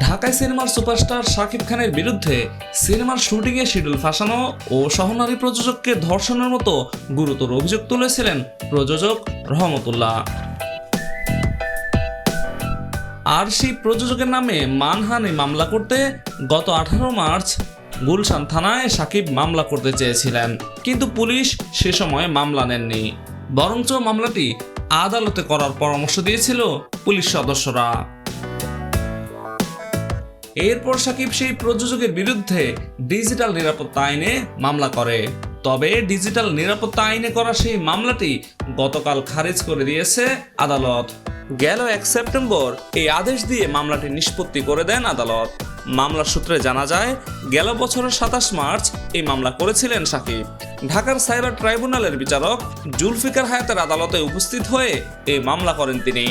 ঢাকায় সিনেমার সুপারস্টার শাকিব খানের বিরুদ্ধে সিনেমার শুটিংয়ে শিডিউল ফাঁসানো ও সহনারী প্রযোজককে ধর্ষণের মতো গুরুতর অভিযোগ তুলেছিলেন প্রযোজক রহমতুল্লাহ। আর সেই প্রযোজকের নামে মানহানি মামলা করতে গত আঠারো মার্চ গুলশান থানায় সাকিব মামলা করতে চেয়েছিলেন। কিন্তু পুলিশ সে সময় মামলা নেননি। বরঞ্চ মামলাটি আদালতে করার পরামর্শ দিয়েছিল পুলিশ সদস্যরা। এরপর সাকিব সেই প্রযোজকের বিরুদ্ধে ডিজিটাল নিরাপত্তা আইনে মামলা করে। তবে ডিজিটাল নিরাপত্তা আইনে করা সেই মামলাটি গতকাল খারিজ করে দিয়েছে আদালত। গেল এক সেপ্টেম্বর এই আদেশ দিয়ে মামলাটি নিষ্পত্তি করে দেন আদালত। মামলার সূত্রে জানা যায়, গেল বছরের সাতাশ মার্চ এই মামলা করেছিলেন সাকিব। ঢাকার সাইবার ট্রাইব্যুনালের বিচারক জুলফিকার হায়াতের আদালতে উপস্থিত হয়ে এই মামলা করেন তিনি।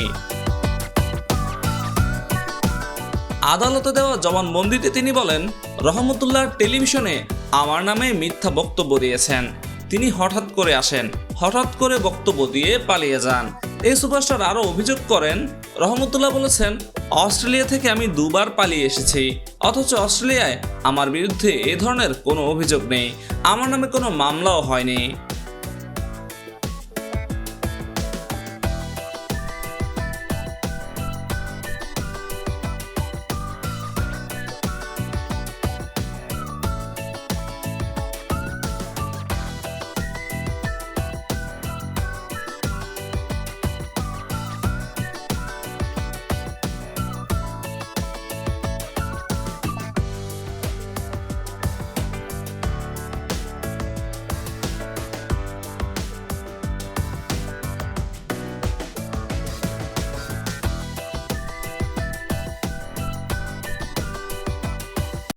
আদালতে দেওয়া জবানবন্দিতে তিনি বলেন, রহমতুল্লাহ টেলিভিশনে আমার নামে মিথ্যা বক্তব্য দিয়েছেন। তিনি হঠাৎ করে আসেন, হঠাৎ করে বক্তব্য দিয়ে পালিয়ে যান। এই সুপারস্টার আরও অভিযোগ করেন, রহমতুল্লাহ বলেছেন, অস্ট্রেলিয়া থেকে আমি দুবার পালিয়ে এসেছি, অথচ অস্ট্রেলিয়ায় আমার বিরুদ্ধে এ ধরনের কোনো অভিযোগ নেই। আমার নামে কোনো মামলাও হয়নি।